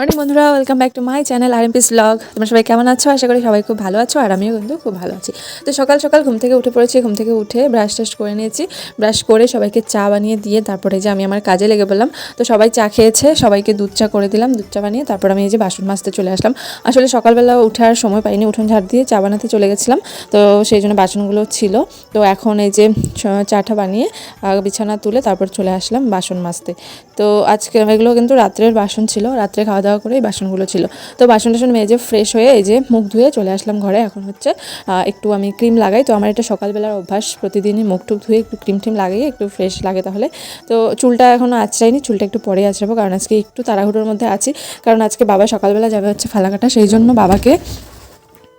Morning বন্ধুরা welcome back to my channel আর এমপিস blog তোমরা সবাই কেমন আছো? আশা করি সবাই খুব ভালো আছো, আর আমিও কিন্তু খুব ভালো আছি। তো সকাল সকাল ঘুম থেকে উঠে পড়েছি, ঘুম থেকে উঠে ব্রাশ টাশ করে নিয়েছি। ব্রাশ করে সবাইকে চা বানিয়ে দিয়ে তারপরে যে আমি আমার কাজে লেগে পড়লাম। তো সবাই চা খেয়েছে, সবাইকে দুধ চা করে দিলাম, দুধ চা বানিয়ে তারপর আমি এই যে বাসন মাজতে চলে আসলাম। আসলে সকালবেলা উঠার সময় পাইনি, উঠোন ঝাড় দিয়ে চা বানাতে চলে গেছিলাম। তো সেই জন্য বাসনগুলো ছিল। তো এখন এই যে চাটা বানিয়ে বিছানা তুলে তারপর চলে আসলাম বাসন মাজতে। তো আজকে এগুলো কিন্তু রাত্রের বাসন ছিল, রাত্রে খাওয়া দাওয়া করে এই বাসনগুলো ছিল। তো বাসন টাসন মেজে ফ্রেশ হয়ে এই যে মুখ ধুয়ে চলে আসলাম ঘরে। এখন হচ্ছে একটু আমি ক্রিম লাগাই। তো আমার এটা সকালবেলার অভ্যাস, প্রতিদিনই মুখ টুক ধুয়ে একটু ক্রিম টিম লাগিয়ে একটু ফ্রেশ লাগে তাহলে। তো চুলটা এখনও আঁচড়াইনি, চুলটা একটু পরে আঁচড়াবো, কারণ আজকে একটু তাড়াহুড়োর মধ্যে আছি। কারণ আজকে বাবা সকালবেলা যাবে হচ্ছে ফালাকাটা, সেই জন্য বাবাকে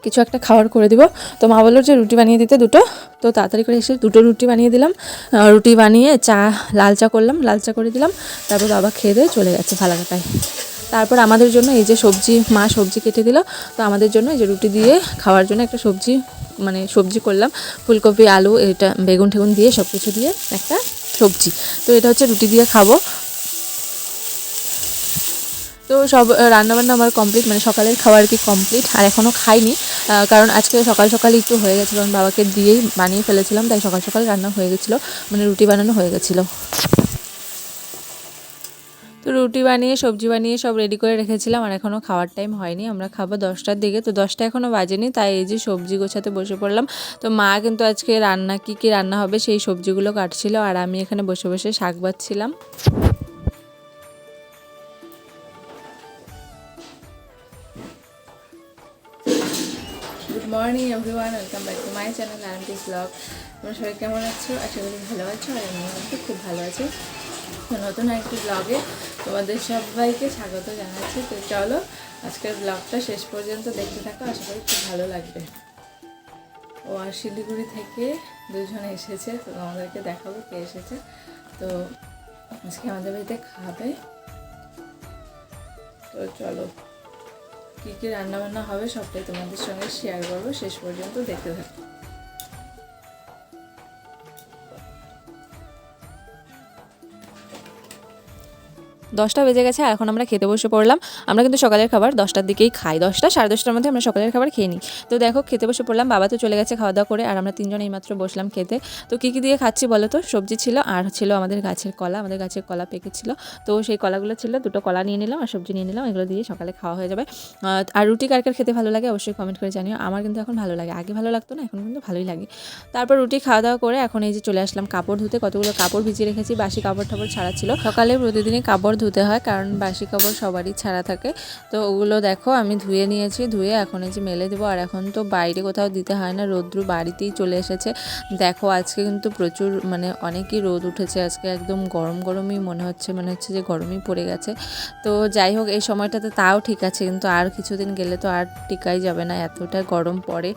কিছু একটা খাবার করে দিব। তো মা বলল যে রুটি বানিয়ে দিতে দুটো। তো তাড়াতাড়ি করে এসে দুটো রুটি বানিয়ে দিলাম। রুটি বানিয়ে চা, লাল চা করলাম, লাল চা করে দিলাম। তারপর বাবা খেয়ে দিয়ে চলে গেছে ফালাকাটায়। তারপর আমাদের জন্য এই যে সবজি, মা সবজি কেটে দিল। তো আমাদের জন্য এই যে রুটি দিয়ে খাওয়ার জন্য একটা সবজি মানে সবজি করলাম। ফুলকপি, আলু, এটা বেগুন ঠেগুন দিয়ে সব কিছু দিয়ে একটা সবজি। তো এটা হচ্ছে রুটি দিয়ে খাব। তো সব রান্নাবান্না আমার কমপ্লিট মানে সকালের খাবার কি কমপ্লিট, আর এখনও খাইনি। কারণ আজকে সকাল সকাল একটু হয়ে গেছিল, কারণ বাবাকে দিয়েই বানিয়ে ফেলেছিলাম, তাই সকাল সকাল রান্না হয়ে গেছিল মানে রুটি বানানো হয়ে গেছিল। তো রুটি বানিয়ে, সবজি বানিয়ে সব রেডি করে রেখেছিলাম আর এখনও খাওয়ার টাইম হয়নি। আমরা খাব দশটার দিকে। তো দশটা এখনও বাজেনি, তাই এই যে সবজি গোছাতে বসে পড়লাম। তো মা কিন্তু আজকে রান্না, কি কি রান্না হবে সেই সবজিগুলো কাটছিল আর আমি এখানে বসে বসে শাক বাচ্ছিলাম। Morning everyone welcome back to my channel আর এমটি ব্লগ তোমরা সবাই কেমন আছো? আশা করি ভালো আছো আর আমি খুব ভালো আছি। নতুন একটি ব্লগে তোমাদের সবাইকে স্বাগত জানাচ্ছি। তো চলো, আজকের ব্লগটা শেষ পর্যন্ত দেখতে থাকো, আশা করি খুব ভালো লাগবে। ও আর শিলিগুড়ি থেকে দুজন এসেছে, তো আমাদেরকে দেখাবো কে এসেছে। তো আজকে আমাদের বাড়িতে খাবে। তো চলো, কী কী রান্নাবান্না হবে সবটাই তোমাদের সঙ্গে শেয়ার করব। শেষ পর্যন্ত দেখতে থাকো। দশটা বেজে গেছে, আর এখন আমরা খেতে বসে পড়লাম। আমরা কিন্তু সকালের খাবার দশটার দিকেই খাই। দশটা, সাড়ে দশটার মধ্যে আমরা সকালের খাবার খেয়ে নিই। তো দেখো, খেতে বসে পড়লাম, বাবা তো চলে গেছে খাওয়া দাওয়া করে, আর আমরা তিনজন এইমাত্র বসলাম খেতে। তো কী কী দিয়ে খাচ্ছি বলো তো? সবজি ছিল, আর ছিল আমাদের গাছের কলা, আমাদের গাছের কলা পেকেছিল। তো সেই কলাগুলো ছিল, দুটো কলা নিয়ে নিলাম আর সবজি নিয়ে নিলাম, এগুলো দিয়ে সকালে খাওয়া হয়ে যাবে। আর রুটি কার কার খেতে ভালো লাগে অবশ্যই কমেন্ট করে জানিও। আমার কিন্তু এখন ভালো লাগে। আগে ভালো লাগতো না, এখন কিন্তু ভালোই লাগে। তারপর রুটি খাওয়া দাওয়া করে এখন এই যে চলে আসলাম কাপড় ধুতে। কতগুলো কাপড় ভিজিয়ে রেখেছি, বাসি কাপড় টাপড় ছাড়া ছিল। সকালে প্রতিদিনই কাপড় ধুতে হয়, কারণ বাসি কাপড় সবারই ছাড়া থাকে। তো ওগুলো দেখো, আমি ধুয়ে নিয়েছি, ধুয়ে এখন এই যে মেলে দেবো। আর এখন তো বাইরে কোথাও দিতে হয় না, রোদ্রু বাড়িতেই চলে এসেছে। দেখো, আজকে কিন্তু প্রচুর মানে অনেকই রোদ উঠেছে। আজকে একদম গরম গরমই মনে হচ্ছে মনে হচ্ছে যে গরমই পড়ে গেছে। তো যাই হোক, এই সময়টাতে তাও ঠিক আছে, কিন্তু আর কিছুদিন গেলে তো আর টিকাই যাবে না, এতটা গরম পড়ে।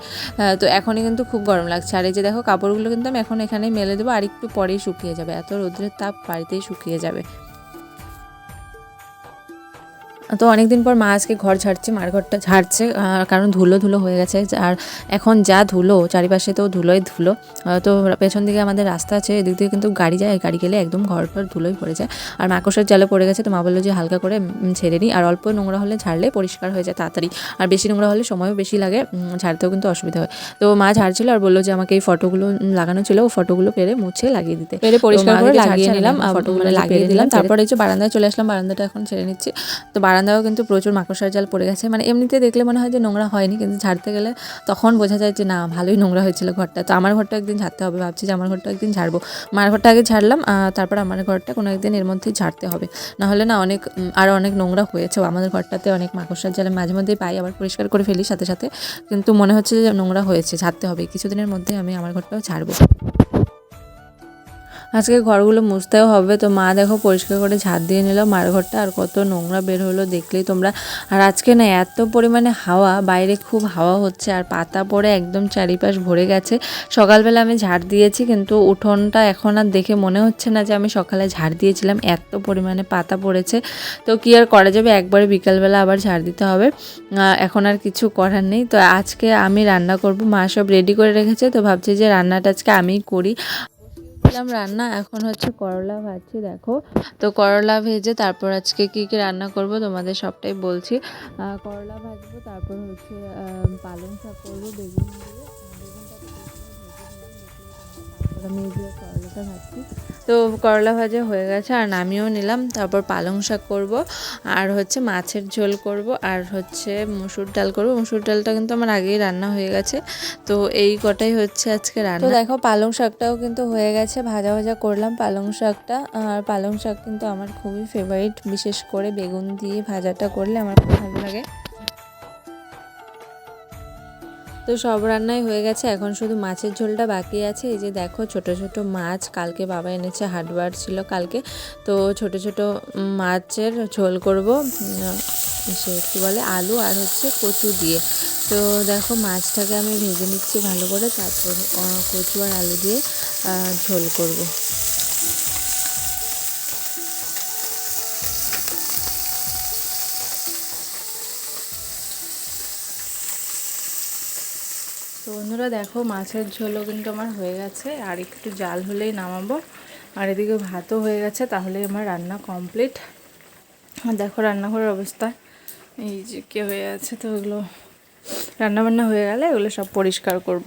তো এখনই কিন্তু খুব গরম লাগছে। আর এই যে দেখো, কাপড়গুলো কিন্তু আমি এখন এখানেই মেলে দেবো, আর একটু পরেই শুকিয়ে যাবে। এত রোদ্রের তাপ বাড়িতেই শুকিয়ে যাবে। তো অনেকদিন পর মা আজকে ঘর ঝাড়ছে মার ঘরটা ঝাড়ছে কারণ ধুলো ধুলো হয়ে গেছে। আর এখন যা ধুলো চারিপাশে তো ধুলোই ধুলো। তো পেছন দিকে আমাদের রাস্তা আছে এদিক দিয়ে কিন্তু গাড়ি যায় গাড়ি গেলে একদম ঘর ঘর ধুলোই পড়ে যায়। আর মাকড়সার জালে পড়ে গেছে তো মা বলল যে হালকা করে ছেড়ে নিই। আর অল্প নোংরা হলে ঝাড়লে পরিষ্কার হয়ে যায় তাড়াতাড়ি। আর বেশি নোংরা হলে সময়ও বেশি লাগে ঝাড়তেও কিন্তু অসুবিধা হয়। তো মা ঝাড়ছিল আর বলল যে আমাকে এই ফটোগুলো লাগানো ছিল ও ফটোগুলো পেরে মুছে লাগিয়ে দিতে। পেরে পরিষ্কার করে লাগিয়ে নিলাম ফটোগুলো লাগিয়ে দিলাম তারপরে এই যে বারান্দায় চলে আসলাম বারান্দাটা এখন ছেড়ে নিচ্ছি। তো বারান্দাও কিন্তু প্রচুর মাকড়সার জাল পড়ে গেছে। মানে এমনিতে দেখলে মনে হয় যে নোংরা হয়নি, কিন্তু ঝাড়তে গেলে তখন বোঝা যায় যে না, ভালোই নোংরা হয়েছিল ঘরটা। তো আমার ঘরটা একদিন ঝাড়তে হবে, ভাবছি যে আমার ঘরটা একদিন ঝাড়বো। মার ঘরটা আগে ঝাড়লাম তারপর আমার ঘরটা কোনো একদিন এর মধ্যেই ঝাড়তে হবে। নাহলে না অনেক আরও অনেক নোংরা হয়েছে। আমাদের ঘরটাতে অনেক মাকড়সার জালে মাঝে মধ্যেই পাই, আবার পরিষ্কার করে ফেলি সাথে সাথে। কিন্তু মনে হচ্ছে যে নোংরা হয়েছে, ঝাড়তে হবে। কিছুদিনের মধ্যে আমি আমার ঘরটাও ঝাড়বো। আজকে ঘরগুলো মুছতেও হবে। তো মা দেখো পরিষ্কার করে ঝাড় দিয়ে নিল মার ঘরটা। আর কত নোংরা বের হলো দেখলেই তোমরা। আর আজকে না এত পরিমাণে হাওয়া, বাইরে খুব হাওয়া হচ্ছে। আর পাতা পড়ে একদম চারিপাশ ভরে গেছে। সকালবেলা আমি ঝাড় দিয়েছি, কিন্তু উঠোনটা এখন আর দেখে মনে হচ্ছে না যে আমি সকালে ঝাড় দিয়েছিলাম। এত পরিমাণে পাতা পড়েছে। তো কি আর করা যাবে? একবারে বিকালবেলা আবার ঝাড় দিতে হবে। এখন আর কিছু করার নেই। তো আজকে আমি রান্না করব। মা সব রেডি করে রেখেছে। তো ভাবছি যে রান্নাটা আজকে আমিই করি। বসিয়েছিলাম রান্না, এখন হচ্ছে করলা ভাজছি, দেখো। তো করলা ভেজে তারপর আজকে কি কি রান্না করব তোমাদের সবটাই বলছি। করলা ভাজবো, তারপর হচ্ছে পালং শাক করব, বেগুন দিয়ে। বেগুনটা আমি যে করলাটা ভাজছি। তো করলা ভাজা হয়ে গেছে, আর নামিয়েও নিলাম। তারপর পালং শাক করব, আর হচ্ছে মাছের ঝোল করব, আর হচ্ছে মুসুর ডাল করব। মুসুর ডালটা কিন্তু আমার আগেই রান্না হয়ে গেছে। তো এই কটাই হচ্ছে আজকে রান্না। দেখো, পালং শাকটাও কিন্তু হয়ে গেছে, ভাজা ভাজা করলাম পালং শাকটা। আর পালং শাক কিন্তু আমার খুবই ফেভারিট বিশেষ করে বেগুন দিয়ে ভাজাটা করলে আমার খুব ভালো লাগে। তো সব রান্নাই হয়ে গেছে, এখন শুধু মাছের ঝোলটা বাকি আছে। এই যে দেখো ছোট ছোট মাছ, কালকে বাবা এনেছে হাটবার ছিল কালকে। তো ছোট ছোট মাছের ঝোল করব সে কী বলে, আলু আর হচ্ছে কচু দিয়ে। তো দেখো মাছটাকে আমি ভেজে নিচ্ছি ভালো করে, তারপর কচু আর আলু দিয়ে ঝোল করব। তো বন্ধুরা দেখো, মাছের ঝোলও কিন্তু আমার হয়ে গেছে। আর একটু জাল হলেই নামাবো। আর এদিকে ভাতও হয়ে গেছে, তাহলে আমার রান্না কমপ্লিট। দেখো রান্নাঘরের অবস্থা। এই যে কে হয়ে আছে তো ওগুলো রান্নাবান্না হয়ে গেলে ওগুলো সব পরিষ্কার করব।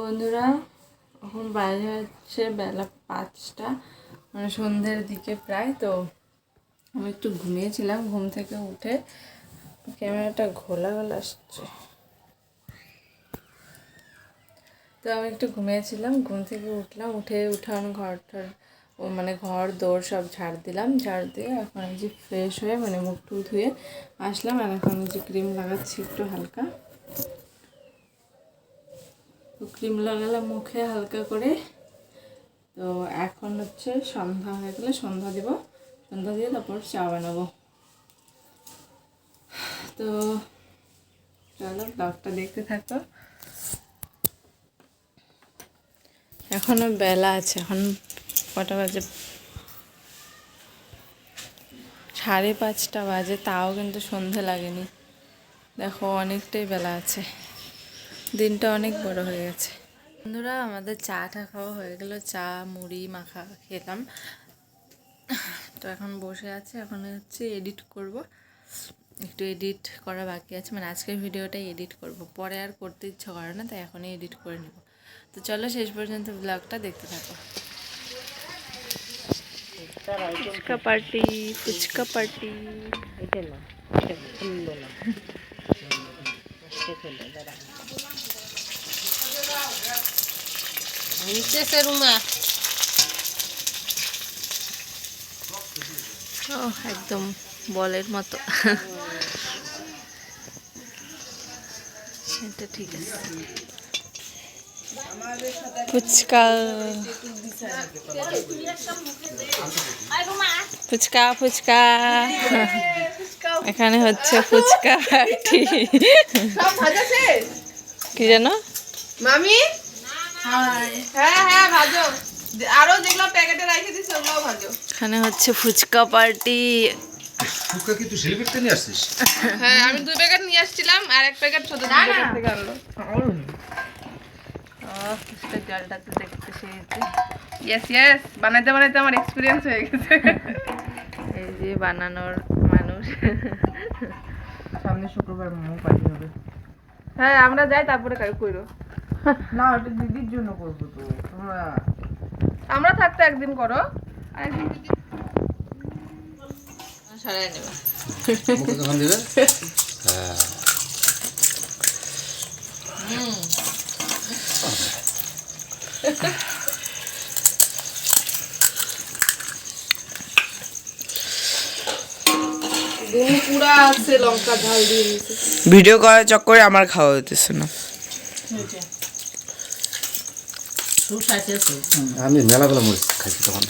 বন্ধুরা, এখন বাইরে হচ্ছে বেলা পাঁচটা মানে সন্ধ্যের দিকে প্রায়, তো আমি একটু ঘুমিয়েছিলাম, ঘুম থেকে উঠে ক্যামেরাটা ঘোলা ঘোলা আসছে। তো আমি একটু ঘুমিয়েছিলাম, ঘুম থেকে উঠলাম, উঠে উঠান ঘর টর মানে ঘর দৌড় সব ঝাড় দিলাম, ঝাড় দিয়ে এখন যে ফ্রেশ হয়ে মানে মুখ টু ধুয়ে আসলাম, আর এখন যে ক্রিম লাগাচ্ছি একটু হালকা। তো ক্রিম লাগালাম মুখে হালকা করে। তো এখন হচ্ছে সন্ধ্যা হয়ে গেলে সন্ধ্যা দিব। সন্ধ্যা দিয়ে তারপর চা বানাবো। তো চলো ব্লগটা দেখতে থাকো। এখনও বেলা আছে, এখন কটা বাজে? সাড়ে পাঁচটা বাজে, তাও কিন্তু সন্ধে লাগেনি। দেখো, অনেকটাই বেলা আছে। দিনটা অনেক বড় হয়ে গেছে বন্ধুরা আমাদের চাটা খাওয়া হয়ে গেল চা মুড়ি মাখা খেলাম তো এখন বসে আছে এখন হচ্ছে এডিট করব একটু এডিট করা বাকি আছে মানে আজকের ভিডিওটাই এডিট করব পরে আর করতে ইচ্ছা করে না তাই এখনই এডিট করে নেব তো চলো শেষ পর্যন্ত ব্লগটা দেখতে থাকো ফুচকা পার্টি ফুচকা পার্টি এটা না এটা না নিচে রুমা ও একদম বলের মতো। এটা ঠিক আছে। ফুচকা। ফুচকা ফুচকা। এখানে হচ্ছে ফুচকা কি জানো মামি? হ্যাঁ হ্যাঁ ভাজো। আরও যেগুলো প্যাকেটে রেখে ভাজো। এখানে হচ্ছে ফুচকা পার্টি। ফুচকা কি তুই সেলিব্রেট নিয়ে আসছিস? হ্যাঁ আমি দুই প্যাকেট নিয়ে আসছিলাম আর এক প্যাকেট ছোট দুই প্যাকেট থেকে আনলো। জলটা তো দেখতে সেই ইয়েস ইয়েস বানাইতে বানাইতে আমার এক্সপিরিয়েন্স হয়ে গেছে। এই যে বানানোর মানুষ। সামনে শুক্রবার মোমো পার্টি হবে। হ্যাঁ আমরা যাই তারপরে কাজ করো না ওটা দিদির জন্য করব তো। তোমরা আমরা থাকতে একদিন করো। আর একদিন যদি সরাই যখন দিবে? হ্যাঁ। তুমি পুরা আছে লঙ্কা ঝাল দিয়ে দিয়েছে। ভিডিও করার চক্করে আমার খাওয়া হইতেছে না। আমি মেলাগুলো মরিচ খাইছি তখন।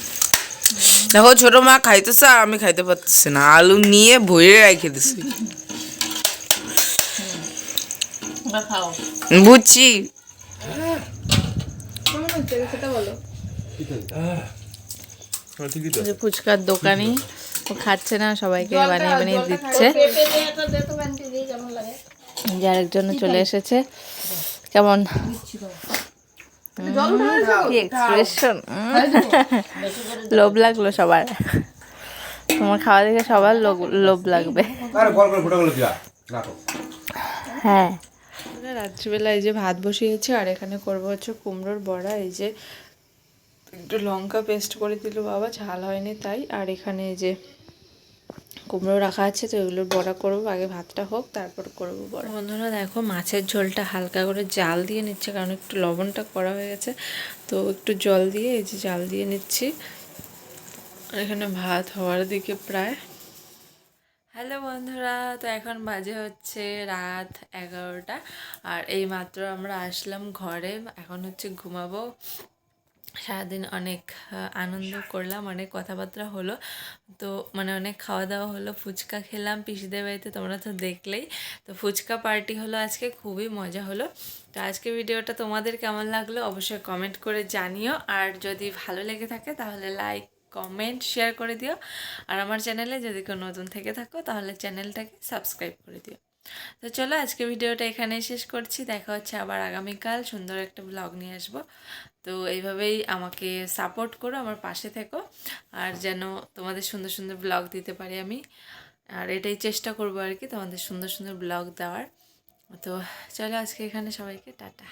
দেখো ছোট মা খাইতেছে আর আমি খাইতে পারতেছি না। আলু নিয়ে ভরে রেখে দিছি। বুঝছি। কেমন হচ্ছে সেটা বলো। যে ফুচকার দোকানি ও খাচ্ছে না সবাইকে বানিয়ে বানিয়ে দিচ্ছে। যে আরেকজন চলে এসেছে। কেমন? কি এক্সপ্রেশন লোভ লাগল সবার। তোমার খাওয়া দেখে সবার লোভ- লোভ লাগবে। হ্যাঁ। রাত্রিবেলা এই যে ভাত বসিয়েছি আর এখানে করব হচ্ছে কুমড়োর বড়া এই যে একটু লঙ্কা পেস্ট করে দিল বাবা ঝাল হয়নি তাই। আর এখানে এই যে কুমড়ো রাখা আছে, তো এগুলোর বড়া করব। আগে ভাতটা হোক, তারপর করব বড়া। বন্ধুরা, দেখো মাছের ঝোলটা হালকা করে জাল দিয়ে নিচ্ছে, কারণ একটু লবণটা করা হয়ে গেছে। তো একটু জল দিয়ে, এই যে জাল দিয়ে নিচ্ছি। এখানে ভাত হওয়ার দিকে প্রায়। হ্যালো বন্ধুরা, তো এখন বাজে হচ্ছে রাত এগারোটা। আর এই মাত্র আমরা আসলাম ঘরে, এখন হচ্ছে ঘুমাবো। সারাদিন অনেক আনন্দ করলাম, অনেক কথাবার্তা হলো। তো মানে অনেক খাওয়া দাওয়া হলো, ফুচকা খেলাম পিসিদের বাড়িতে, তোমরা তো দেখলেই। তো ফুচকা পার্টি হলো আজকে, খুবই মজা হলো। তো আজকে ভিডিওটা তোমাদের কেমন লাগল অবশ্যই কমেন্ট করে জানিও। আর যদি ভালো লেগে থাকে তাহলে লাইক, কমেন্ট, শেয়ার করে দিও। আর আমার চ্যানেলে যদি কেউ নতুন থেকে থাকো তাহলে চ্যানেলটাকে সাবস্ক্রাইব করে দিও। তো চলো আজকে ভিডিওটা এখানে শেষ করছি। দেখা হচ্ছে আবার আগামীকাল। সুন্দর একটা ব্লগ নিয়ে আসব। তো এইভাবেই আমাকে সাপোর্ট করো, আমার পাশে থেকো। আর যেন তোমাদের সুন্দর সুন্দর ব্লগ দিতে পারি আমি। আর এটাই চেষ্টা করব আর কি তোমাদের সুন্দর সুন্দর ব্লগ দেওয়ার। তো চলো আজকে এখানে সবাইকে, টাটা।